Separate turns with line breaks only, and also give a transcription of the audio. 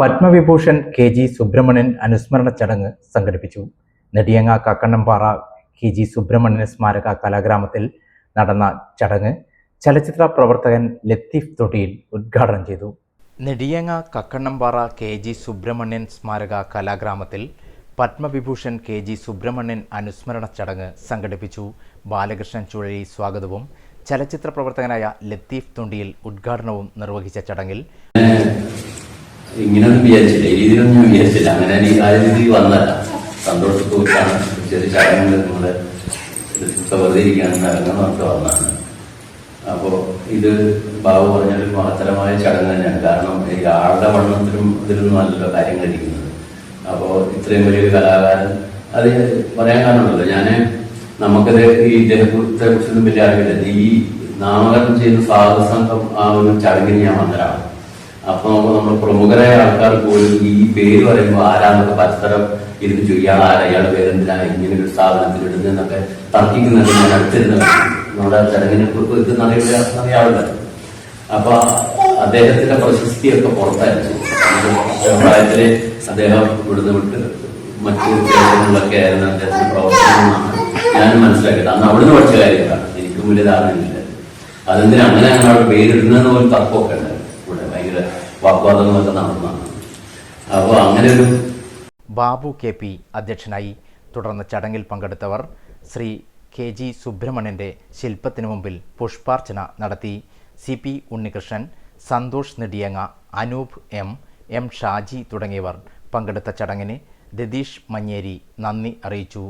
Padma Vibhushan K G Subramanian അനുസ്മരണ ചടങ്ങ് സംഘടിപ്പിച്ചു. നെടിയങ്ങ കക്കണ്ണംപാറ കെ ജി സുബ്രഹ്മണ്യൻ സ്മാരക കലാഗ്രാമത്തിൽ നടന്ന ചടങ്ങ് ചലച്ചിത്ര പ്രവർത്തകൻ ലത്തീഫ് തൊട്ടിയിൽ ഉദ്ഘാടനം ചെയ്തു. നെടിയങ്ങ കക്കണ്ണംപാറ കെ ജി സുബ്രഹ്മണ്യൻ സ്മാരക കലാഗ്രാമത്തിൽ പത്മവിഭൂഷൺ കെ ജി സുബ്രഹ്മണ്യൻ അനുസ്മരണ ചടങ്ങ് സംഘടിപ്പിച്ചു. ബാലകൃഷ്ണൻ ചുഴലി സ്വാഗതവും ചലച്ചിത്ര പ്രവർത്തകനായ ലത്തീഫ് തൊണ്ടിയിൽ ഉദ്ഘാടനവും നിർവഹിച്ച ചടങ്ങിൽ
ഇങ്ങനൊന്നും വിചാരിച്ചില്ല. ഈ രീതിയിലൊന്നും ഞാൻ വിചാരിച്ചില്ല. അങ്ങനെ ഈ ആ രീതിയിൽ വന്നല്ല സന്തോഷത്തോട്ടാണ് ചെറിയ ചടങ്ങുകൾ നിങ്ങളെ വെറുതെ ഇരിക്കുകയാണെന്ന് ഇറങ്ങണം ഒക്കെ വന്നതാണ്. അപ്പോ ഇത് ബാബു പറഞ്ഞൊരു മഹത്തരമായ ചടങ്ങ് തന്നെയാണ്. കാരണം ഈ ആളുടെ വണ്ണത്തിലും ഇതിലൊന്നും അല്ലല്ലോ കാര്യങ്ങൾ ഇരിക്കുന്നത് അപ്പോ ഇത്രയും വലിയൊരു കലാകാരൻ അത് പറയാൻ കാരണമല്ലോ ഞാൻ നമുക്കത് ഈ ഇദ്ദേഹത്തെ കുറിച്ചൊന്നും വലിയ അറിവില്ല. ഈ നാമകരണം ചെയ്യുന്ന സ്വാഗത സംഘം ആ ഒരു ചടങ്ങിന് ഞാൻ വന്നതാണ്. അപ്പൊ നമുക്ക് നമ്മൾ പ്രമുഖരായ ആൾക്കാർ പോലും ഈ പേര് പറയുമ്പോൾ ആരാന്നൊക്കെ പരസ്പരം ഇരുന്ന് ചോദിക്കും. ഇയാൾ ആരാ പേരെന്തിനാ? ഇങ്ങനെ ഒരു സ്ഥാപനത്തിൽ ഇടുന്നതെന്നൊക്കെ തർക്കിക്കുന്നുണ്ട് ഞാൻ അടുത്തിരുന്ന നമ്മുടെ ചടങ്ങിനെ കുറിച്ച് ഇത് അറിയാവുന്ന അപ്പൊ അദ്ദേഹത്തിന്റെ പ്രശസ്തിയൊക്കെ പുറത്തായിരുന്നു. പ്രായത്തിൽ അദ്ദേഹം ഇവിടുന്ന് വിട്ട് മറ്റു കേരളങ്ങളിലൊക്കെ ആയിരുന്നു അദ്ദേഹത്തിന്റെ പ്രവർത്തനമാണ് ഞാൻ മനസ്സിലാക്കിയത്. അന്ന് അവിടുന്ന് പഠിച്ച കാര്യങ്ങളാണ്. എനിക്കും വലിയ ധാരണയില്ല. അതെന്തിനാ? അങ്ങനെ അവിടെ പേരിടുന്നതെന്ന് പോലും തർക്കമൊക്കെ ഉണ്ട് ഇവിടെ ഭയങ്കര വാഗ്വാദങ്ങളൊക്കെ നടന്നതാണ് അപ്പോൾ അങ്ങനെ ഒരു
ബാബു കെ പി അധ്യക്ഷനായി തുടർന്ന് ചടങ്ങിൽ പങ്കെടുത്തവർ ശ്രീ കെ ജി സുബ്രഹ്മണ്യന്റെ ശില്പത്തിനു മുമ്പിൽ പുഷ്പാർച്ചന നടത്തി C P Unnikrishnan Santhosh Nediyanga Anoop M M Shaji തുടങ്ങിയവർ പങ്കെടുത്ത ചടങ്ങിന് രതീഷ് മഞ്ഞേരി നന്ദി അറിയിച്ചു.